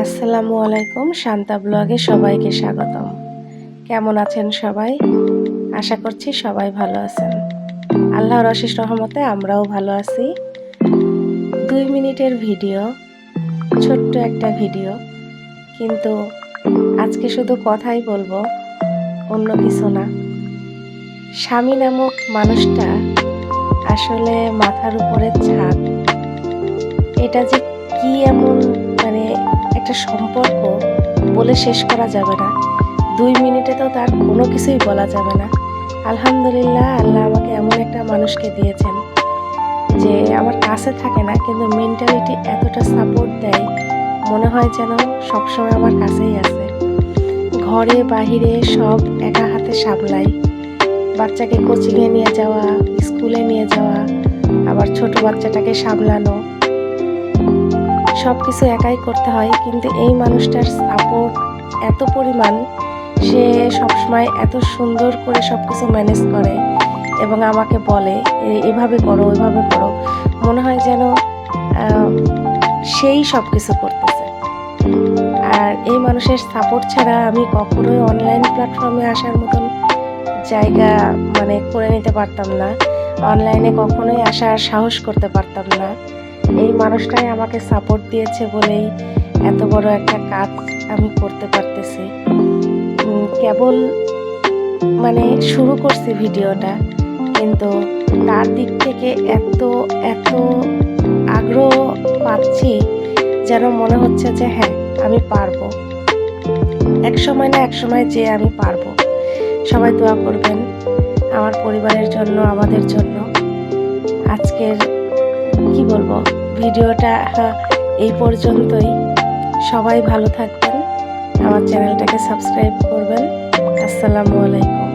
আসসালামু আলাইকুম, শান্তা ব্লগে সবাইকে স্বাগতম। কেমন আছেন সবাই? আশা করছি সবাই ভালো আছেন। আল্লাহর অশেষ রহমতে আমরাও ভালো আছি। দুই মিনিটের ভিডিও, ছোট্ট একটা ভিডিও। কিন্তু আজকে শুধু কথাই বলব, অন্য কিছু না। স্বামী নামক মানুষটা আসলে মাথার উপরে ছাদ। এটা যে কি এমন মানে একটা সম্পর্ক বলে শেষ করা যাবে না। দুই মিনিটে তো তার কোনো কিছুই বলা যাবে না। আলহামদুলিল্লাহ, আল্লাহ আমাকে এমন একটা মানুষকে দিয়েছেন যে আমার কাছে থাকে না, কিন্তু মেন্টালিটি এতটা সাপোর্ট দেয়, মনে হয় যেন সবসময় আমার কাছেই আছে। ঘরে, বাহিরে সব একা হাতে সামলাই। বাচ্চাকে কোচিংয়ে নিয়ে যাওয়া, স্কুলে নিয়ে যাওয়া, আবার ছোট বাচ্চাটাকে সামলানো। সব কিছু একাই করতে হয়, কিন্তু এই মানুষটার সাপোর্ট এত পরিমাণ, সে সবসময় এত সুন্দর করে সব কিছু ম্যানেজ করে এবং আমাকে বলে এভাবে করো, ওইভাবে করো। মনে হয় যেন সেই সব কিছু করতেছে। আর এই মানুষের সাপোর্ট ছাড়া আমি কখনোই অনলাইন প্ল্যাটফর্মে আসার মতন জায়গা মানে করে নিতে পারতাম না। অনলাইনে কখনোই আসার সাহস করতে পারতাম না। এই মানুষটাই আমাকে সাপোর্ট দিয়েছে বলেই এত বড় একটা কাজ আমি করতে পারতেছি। কেবল মানে শুরু করছি ভিডিওটা, কিন্তু তার দিক থেকে এত এত আগ্রহ পাচ্ছি যেন মনে হচ্ছে যে হ্যাঁ আমি পারব। এক সময় না এক সময় যে আমি পারব। সবাই দোয়া করবেন আমার পরিবারের জন্য, আমাদের জন্য। আজকের কি বলব? ভিডিওটা এই পর্যন্তই। সবাই ভালো থাকবেন। আমার চ্যানেলটাকে সাবস্ক্রাইব করবেন। আসসালামু আলাইকুম।